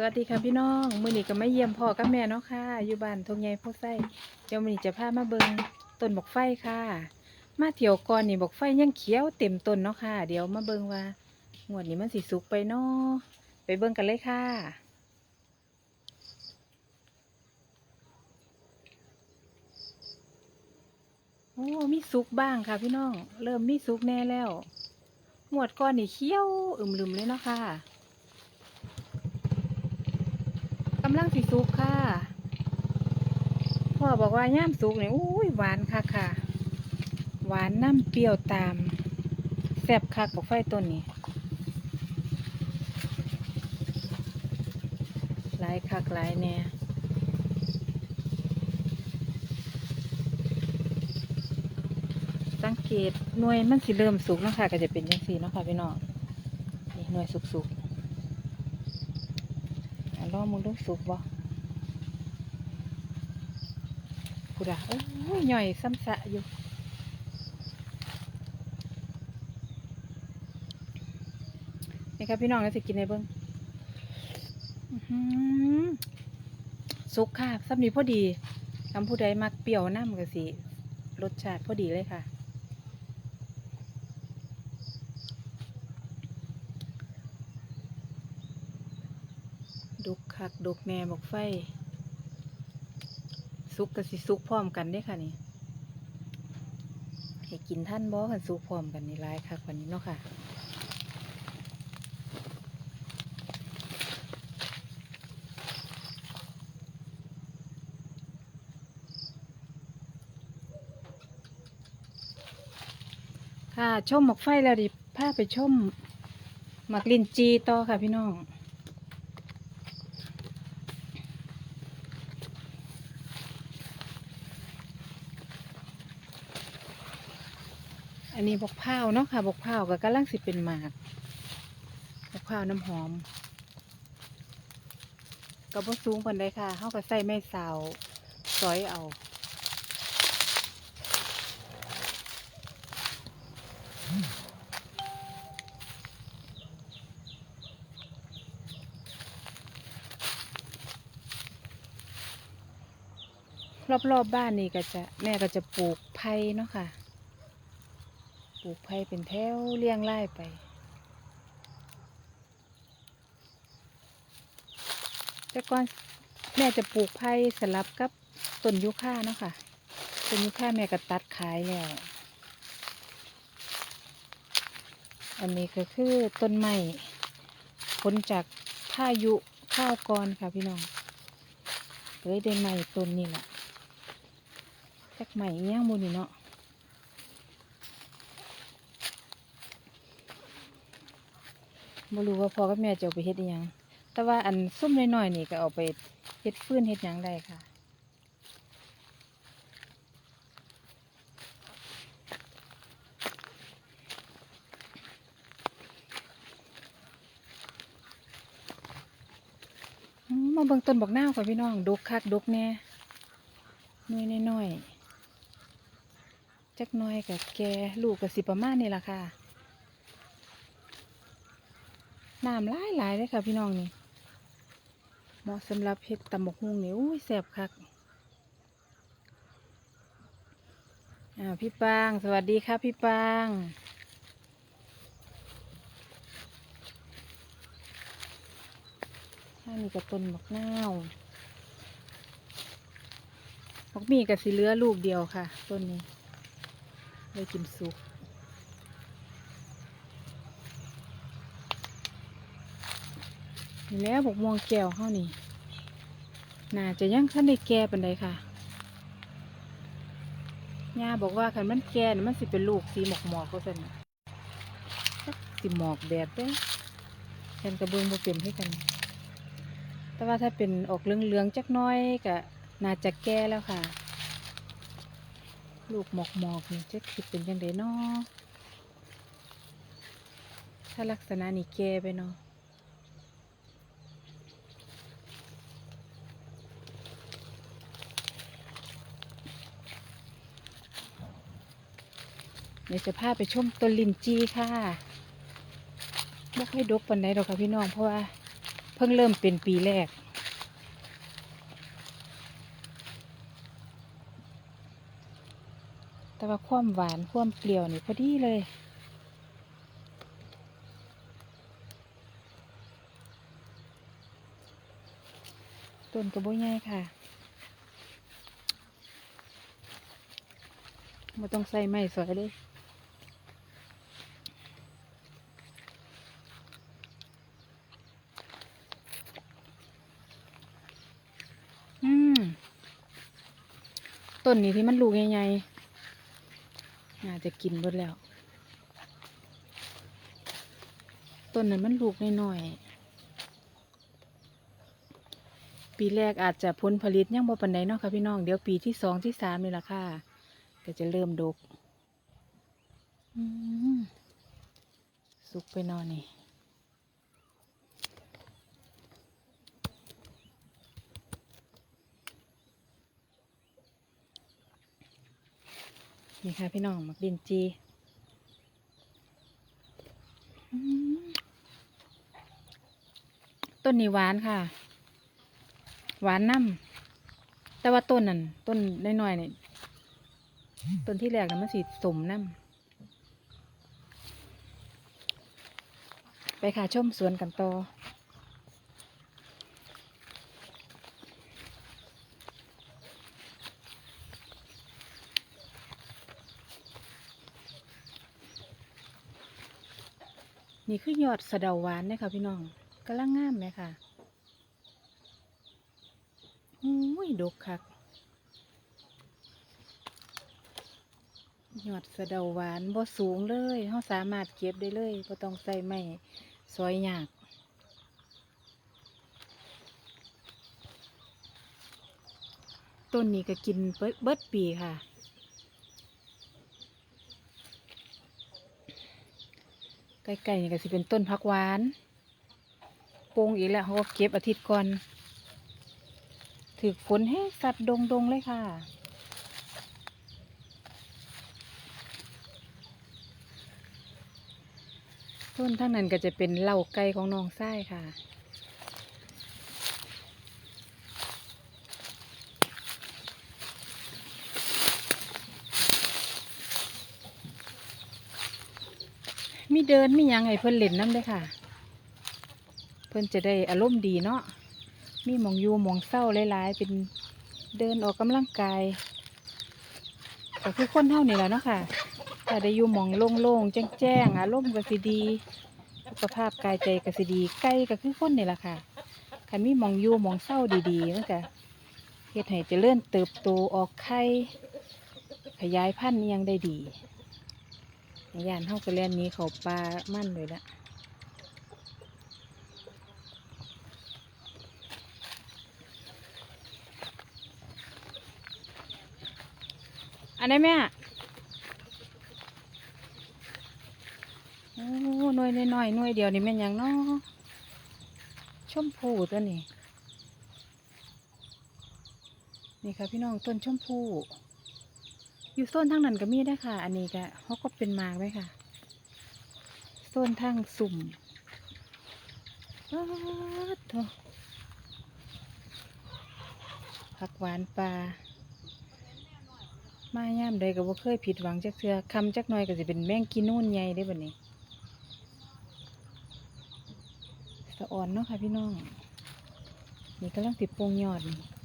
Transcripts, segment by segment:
สวัสดีค่ะพี่น้อง มื้อนี้ก็มาเยี่ยมพ่อกับแม่เนาะค่ะ อยู่บ้านทงใหญ่โพไส้เดี๋ยวมื้อนี้จะพามาเบิงต้นบกไฟค่ะ มาเที่ยวก่อนนี่บกไฟยังเขียวเต็มต้นเนาะค่ะ เดี๋ยวมาเบิงว่างวดนี้มันสิสุกไปเนาะไปเบิงกันเลยค่ะโอ้มีสุกบ้างค่ะพี่น้อง เริ่มมีสุกแน่แล้วงวดก่อนนี่เขียวอึมลืมเลยเนาะค่ะ กำลังสิสุกค่ะ พ่อบอกว่าย่ามสุกเนี่ยอุ้ยหวานค่ะค่ะ หวานน้ำเปรี้ยวตามแซ่บคักบอกไฟต้นนี้ หลายคักหลายแน่สังเกตหน่วยมันสิเริ่มสุกเนาะค่ะก็จะเป็นยังสีนะค่ะพี่น้องนี่หน่วยสุกๆ อะลองมึงสุกบ่กูด่ะโอ้ยหน่อยซ้ำสะอยู่นี่ครับพี่น้องก็สิกินในเบิ้งสุกค่ะซ้ำนี้พอดีทำผู้ใดมักเปรี้ยวน้ำก็สิรสชาติพอดีเลยค่ะ ดุก คักดุกแหน่บอกไฟ สุกกับสิสุกพร้อมกันเด้ค่ะนี่ให้กินท่านบ่กันสุกพร้อมกันนี่หลายคักว่านี้เนาะค่ะค่ะชมหมกไฟแล้วดิพาไปชมหมักลินจีต่อค่ะพี่น้อง อันนี้บกพร้าวเนาะค่ะบกพร้าวก็กำลังสิเป็นหมากบกพร้าวน้ำหอมก็บ่สูงปานใดค่ะเฮาก็ใส่ไม้สาวซอยเอารอบๆบบ้านนี่ก็จะแม่ก็จะปลูกไผ่เนาะค่ะ ลูกไผ่เป็นแถวเรียงไล่ไป แต่ก่อนแม่จะปลูกไผ่สลับกับต้นยุค่าเนาะค่ะต้นยุค่าแม่ก็ตัดขายแล้ว อันนี้ก็คือต้นไม้ผลจากพายุข้าวกรค่ะพี่น้องเลยได้ไม้ต้นนี่แหละจักใหม่ย่างบุนี่เนาะ บ่รู้ว่าพ่อกับแม่จะเอาไปเฮ็ดอิหยัง แต่ว่าอันซุ่มน้อยๆนี่ก็เอาไปเฮ็ดฟืนเฮ็ดหยังได้ค่ะ มาเบิ่งต้นบักนาวค่ะพี่น้องดกคักดกแน่น้อยน้อยๆจักน้อยกับแกลูกกับสิประมาณนี่ล่ะค่ะ น้ำหลายหลายเลยค่ะพี่น้องนี่เหมาะสำหรับเฮ็ดตำบกฮุงนี่อุ้ยแซ่บคักอ่าพี่ปาง สวัสดีครับพี่ปางถ้ามีกระต้นบักนาวบักมีกับสีเลือลูกเดียวค่ะ ต้นนี้เลยกินสุก แล้วบกม่วงแก้วเฮานี่น่าจะยังคันได้แก่ปันใดค่ะย่าบอกว่าคันมันแก่น่ะมันสิเป็นลูกสีหมอกหมอกก็สั่นน่ะจักสิหมอกแบบเด้ฉันกระเบื้องบ่เป็นให้กัน แต่ว่าถ้าเป็นออกเหลืองๆจักหน้อยก็น่าจะแก่แล้วค่ะ ลูกหมอกหมอกนี่จะคิดเป็นยังไงเนาะถ้าลักษณะนี้แก่ไปเนาะ เดี๋ยวจะพาไปชมต้นลินจีค่ะไม่ค่อยดกปันใดหรอกค่ะพี่น้องเพราะว่าเพิ่งเริ่มเป็นปีแรก แต่ว่าความหวานความเปรี้ยวนี่พอดีเลยต้นกระบอกใหญ่ค่ะไม่ต้องใส่ไม้สวยเลย อืม ต้นนี้ที่มันลูกใหญ่ๆน่าจะกินหมดแล้ว ต้นนั้นมันลูกน้อยๆปีแรกอาจจะผลผลิตยังบ่ปานใดเนาะค่ะพี่น้องเดี๋ยวปีที่สองที่สามนี่ละค่ะ ก็จะเริ่มดกอืมสุกไปนอนนี่ นี่ค่ะพี่น้องหมักดินจีต้นนี้หวานค่ะ หวานน้ำแต่ว่าต้นนั่นต้นน้อยๆเนี่ยต้นที่แรกนะมันสีสมน้ำไปค่ะชมสวนกันต่อ นี่คือยอดสะเดาหวานนี่ยค่ะพี่น้องกำลังงามไหมค่ะอุ้ยดกคัก ยอดสะเดาหวานบ่สูงเลยเขาสามารถเก็บได้เลยบ่ต้องใส่ไม้ซอยหยากต้นนี้ก็กินเบิดเบิดปีค่ะ ใกล้ๆนี่ก็สิเป็นต้นพักหวานปลูงอีกแล้วเขาก็เก็บอาทิตย์ก่อนถือฝนให้สัตว์ดงดงๆเลยค่ะ ต้นทั้งนั้นก็จะเป็นเหล่าไก่ของน้องไส้ค่ะ เดินมียังไงเพิ่นเล่นน้ำเลยค่ะ เพิ่นจะได้อารมณ์ดีเนาะมีมองยูมองเศร้าหลายๆ เป็นเดินออกกำลังกายก็คือคนเท่านี่แหละเนาะค่ะถ้าได้อยู่มองโล่งๆแจ้งๆอารมณ์ก็สิดีสุขภาพกายใจก็สิดีไก่ก็คือคนนี่แหละค่ะคันมีมองยูมองเศร้าดีๆมันก็เฮ็ดให้เจริญเติบโตออกไข่ขยายพันธุ์ยังได้ดี ย่านเฮาก็เล่นนี้เขาปลามั่นเลยละอันไหนี้แม่โอ้หน่วยน้อยๆหน่วยเดียวนี่แม่นยังเนาะชมพูตัวนี้ นี่ค่ะพี่น้องต้นชมพู อยู่โซนทางนั้นก็มีได้ค่ะ อันนี้ก็เขาก็เป็นมากไว้ค่ะโซนทางสุ่มว้าวผักหวานปลามาย่ามใดก็บ่เคยผิดหวังจักเทือคำจักหน่อยก็สิเป็นแมงกินนู่นใหญ่ได้บัดนี้สะอ่อนเนาะค่ะพี่น้อง นี่กำลังติดโปงยอดนี่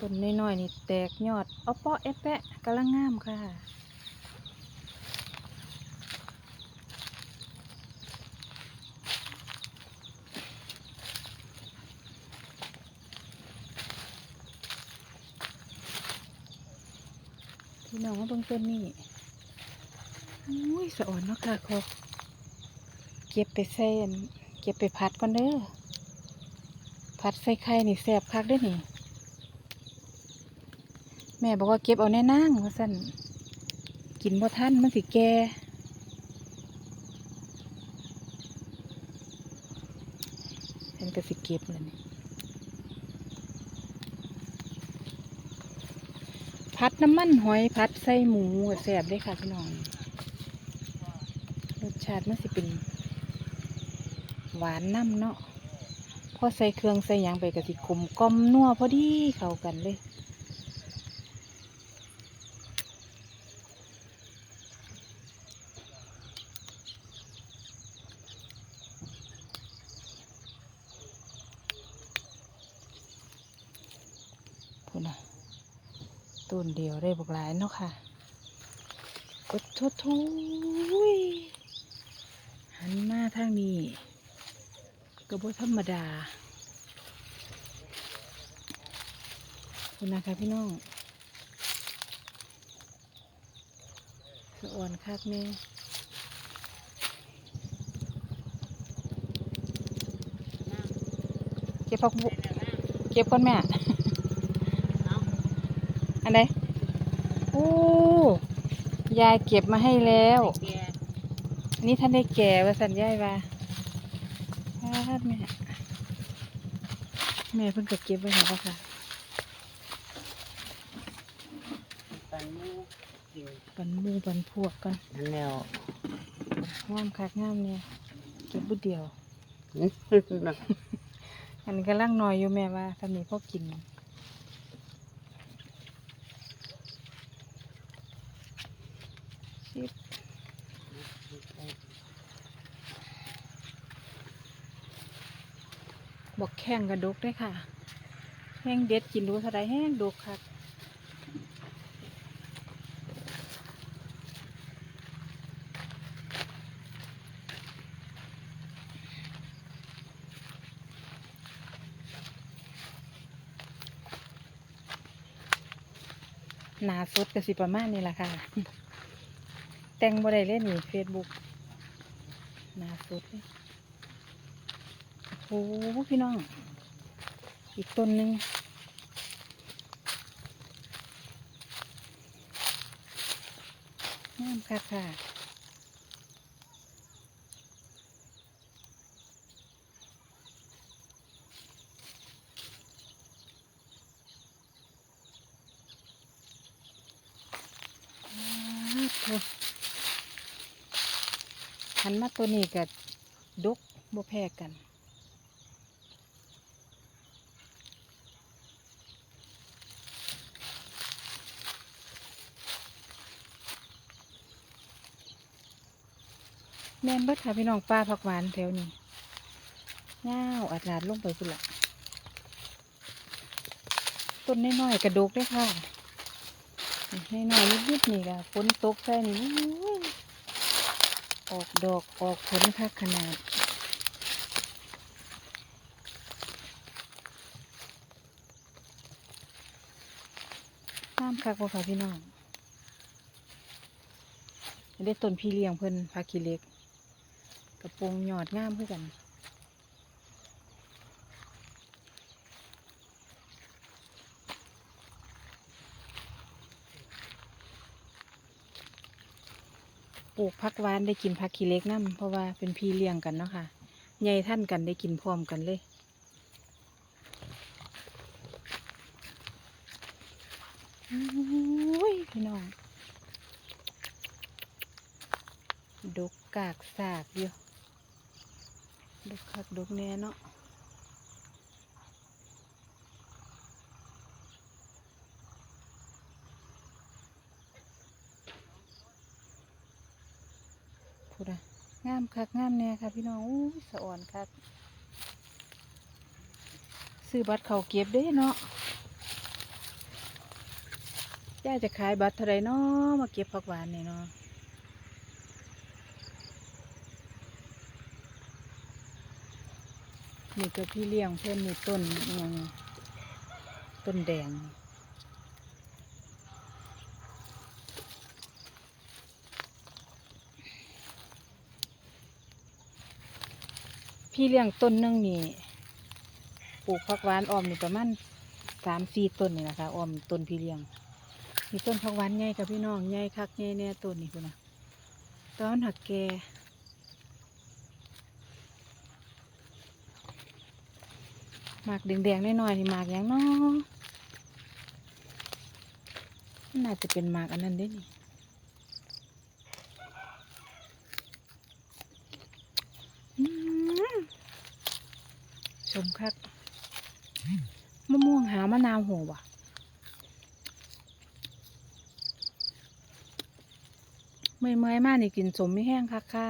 ต้นน้อยๆนี่แตกยอดเอาเปาะเอะแปะกำลังงามค่ะ พี่น้องเบิ่งต้นนี่อุ้ยสะอ่อนเนาะค่ะครบเก็บไปเส้นเก็บไปพัดก่อนเด้อพัดใส่ไข่นี่แซ่บคักเด้อนี่ แม่บอกว่าเก็บเอาแน่นั่งว่าสั่นกินบ่ทันมันสิแก่ฉันก็สิเก็บแล้วนี่พัดน้ำมันหอยพัดใส่หมูก็แซ่บเลยค่ะพี่น้อง รสชาติมันสิเป็น หวานน้ำเนาะพอใส่เครื่องใส่ยังไปกะสิกลมกลอมนัวพอดีเข้ากันเลย ต้นเดียวได้บกหลายเนาะค่ะกดทุทุยหันมาทางนี้ก็บ่ธรรมดาคุณนะคะพี่น้องสะอ่อนคักแม่เก็บผักบุเก็บก่อนแม่ อันไหนโอ้ยายเก็บมาให้แล้ว อันนี้ท่านได้แก่ว่าสันยายว่าพาดแม่แม่เพิ่งก็เก็บไว้ให้แล้วค่ะปันมูกินปันหมูปันพวกกันนั่นแล้วงามคักงามเนี่ยเก็บบุดเดียวอื้ออันนี้กำลังน้อยอยู่แม่ว่าทำนี้พ่อกิน ชิบบอก แข้งกระดกได้ค่ะ แห้งเด็ดกินรู้เท่าไรแห้งดกค่ะหนาสุดก็สิประมาณนี้แหละค่ะ แต่งบ่ได้เล่นนี่เฟซบุ๊กหนาสุดเลย โอ้โหพี่น้อง อีกต้นหนึ่งงามค่ะค่ะหันมาตัวนี้กับดกบ่แพ้กัน ม่นเบิดค่ะพี่น้องป้าผักหวานแถวนี้ง่าวอาดลาดลงไปพุ่นละต้นน้อยๆกระดกได้อค่ะน้อยๆนิดๆนี่ก็ฝนตกใส่นี่อุ้ออกดอกออกผลคักขนาดน้ำคักว่าค่ะพี่น้องได้ต้นพี่เลี้ยงเพิ่นพักขี้เล็ก กระโปรงหยอดงามเพื่อกันปลูกพักหวานได้กินพักขี้เล็กน้ำเพราะว่าเป็นพี่เลี้ยงกันเนาะค่ะใหญ่ท่านกันได้กินพร้อมกันเลยโอ้ยพี่น้องดกกากสากอยู่ ดกคักดกแน่เนาะพูดอะงามคักงามแน่ค่ะพี่น้องอู้สะอ่อนคักซื้อบัตรเขาเก็บเด้เนาะย่าจะขายบัตรเท่าไรเนาะมาเก็บผักหวานนี่เนาะ นี่ก็พี่เลี้ยงเพื่อนมีต้นยังต้นแดง พี่เลี้ยงต้นนึงนี่ปลูกผักหวานออมนี่ประมาณสามสี่ต้นนี่นะคะออมต้นพี่เลี้ยงมีต้นผักหวานใหญ่กับพี่น้องใหญ่คักใหญ่แน่ต้นนี่คุณนะตอนหักแก มากแดงๆน้อยๆนี่มากอย่างเนาะน่าจะเป็นมากอันนั้นได้นี่ชมคักมะม่วงหามะนาวหัววะเมื่อยๆมากนี่กินสมไม่แห้งคักค่ะ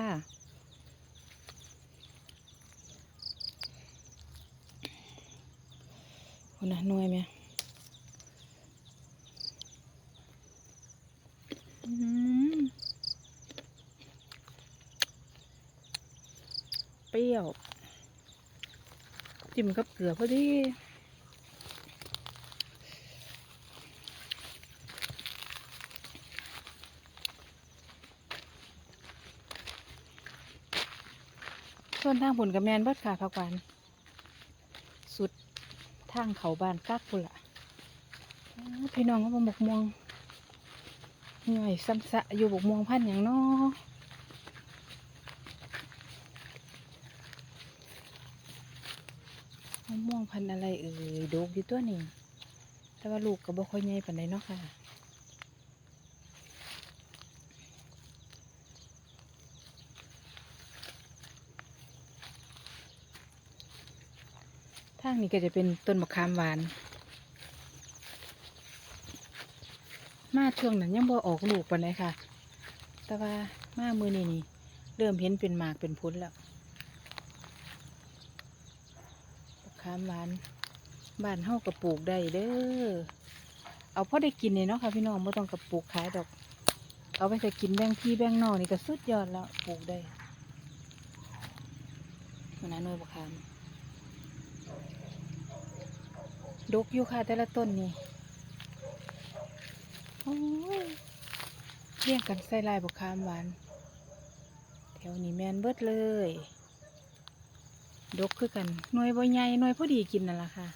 จิ้มกับเกลือพอดีส่วนทางผลกับแมนเบิดค่ะพักวานสุดทางเขาบานกักพุ่นละพี่น้องก็มาบกม่วงหน่อยซ้ำสะอยู่บกม่วงพันอย่างน้อมะม่วง พันธุ์อะไรเอ่ยดกอยู่ตัวนี้ แต่ว่าลูกก็บ่ค่อยใหญ่ปานใดเนาะค่ะ ทางนี้ก็จะเป็นต้นมะขามหวาน มาช่วงนั้นยังบ่ออกลูกปานใดค่ะ แต่ว่ามามือนี้นี่เริ่มเห็นเป็นหมากเป็นพุ้นแล้วมะขามหวานบ้านเฮาก็ปลูกได้เด้อเอาพอได้กินเลยเนาะค่ะพี่น้องไม่ต้องกับปลูกขายดอก เอาไปแต่กินแบ่งพี่แบ่งน้องนี่ก็สุดยอดแล้วปลูกได้มันน่าหน่วยบะขามดกอยู่ค่ะแต่ละต้นนี่โอ้ยเรียงกันใส่ลายบกคามหวานแถวนี้แมนเบิดเลย ดกคือกันหน่วยบ่ใหญ่หน่วยพอดีกินนั่นแหละค่ะ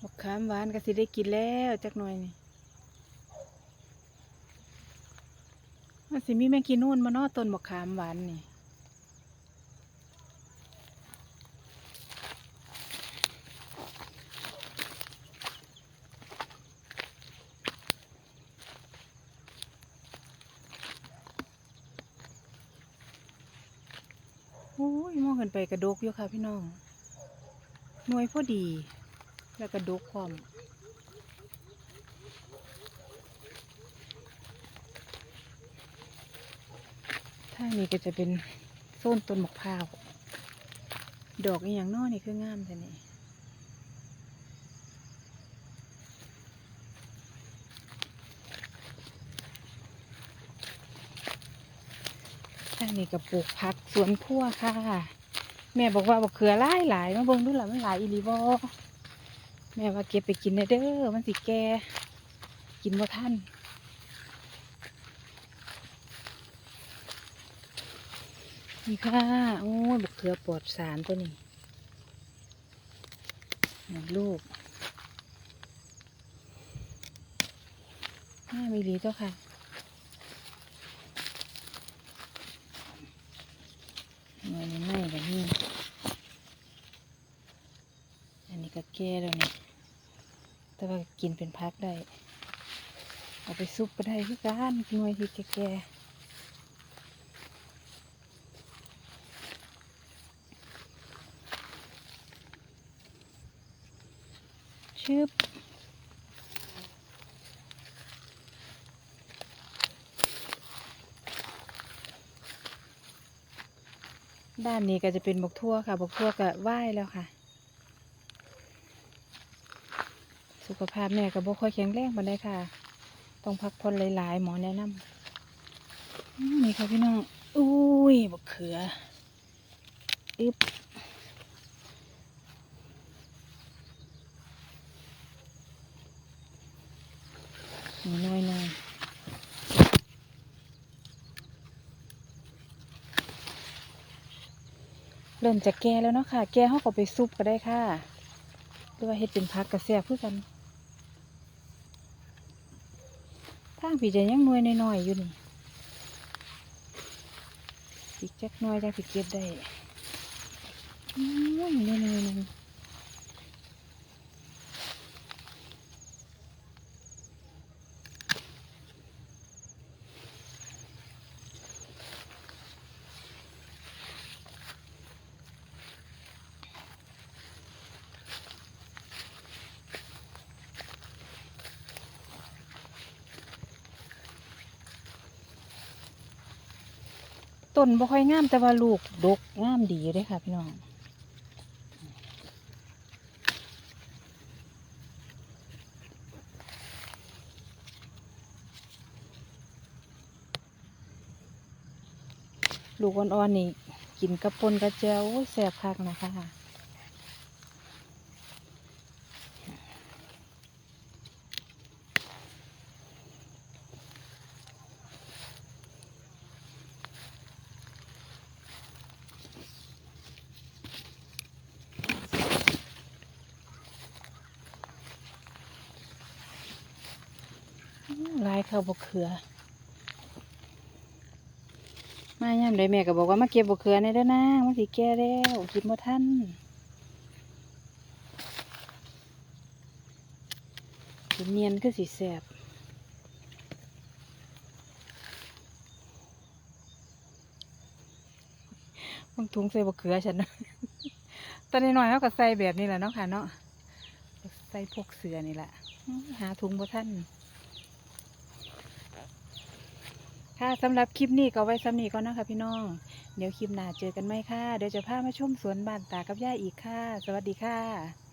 บกขามหวานก็สิได้กินแล้วจักหน่อยนี่มันสิมีแมงกีนูนมาเนอต้นมะขามหวานนี่โอ้ยมองกัน ไปกระดกอยู่ค่ะพี่น้องหน่วยพอดี แล้วกระดกพร้อมทางนี้ก็จะเป็นโซนต้นมะพร้าว ดอกอย่างน้อนี่คืองามแต่นี่ทางนี้ก็ปลูกผักสวนครัวค่ะ แม่บอกว่าบักเขือหลายหลายมาเบิ่งดูหล่ะมันหลายอีหลีบอแม่ว่าเก็บไปกินเด้อมันสิแก่กินบ่ทันนี่ค่ะโอ้ยบุกเขือปลอดสารตัวนี้หนึ่งลูกห้ามิลลิเจ้าค่ะ หน่วยนี้ไม่แบบนี้อันนี้ก็แก่แล้วนี่แต่ว่ากินเป็นพักได้ เอาไปซุปก็ได้คือกันหน่วยที่แก่ชึบ ด้านนี้ก็จะเป็นบกทั่วค่ะ บกทั่วก็ไหว้แล้วค่ะ สุขภาพแม่ก็บ่ค่อยแข็งแรงปานใดค่ะ ต้องพักผ่อนหลายๆ หมอแนะนำมนี่ค่ะพี่น้อง อุ้ยบกเขืออึบ หน่อยหน่อยเริ่มจะแก่แล้วเนาะค่ะ แก่เขาก็ไปซุปก็ได้ค่ะ หรือว่าเฮ็ดเป็นพักกระเสบเพื่อกันทางผีจะยังนวยน้อยๆอยู่นี่อีกจักหน้อยจังสิเก็บได้อืมนี่นี่นี่ นบ่ค่อยงามแต่ว่าลูกดกงามดีเลยค่ะพี่น้องลูกอ่อนๆนี่กินกระปนกระเจียวแซ่บคักนะคะ อื้อลายข้าบกเขือ มาย่ำเลยแม่ก็บอกว่ามาเก็บบกเขือในเด้อนะมันสิแก่แล้วกินบ่ทันสิเนียนคือสิแสบบางถุงใส่บกเขือฉันนะตอนนี้น้อยเขาก็ใส่แบบนี้แหละเนาะค่ะเนาะใส่พวกเสือนี่แหละหาถุงบ่ทัน ค่ะสำหรับคลิปนี้ก็ไว้สำนีก่อนนะคะพี่น้อง เดี๋ยวคลิปหน้าเจอกันไหมค่ะ เดี๋ยวจะพามาชมสวนบ้านตากับย่าอีกค่ะ สวัสดีค่ะ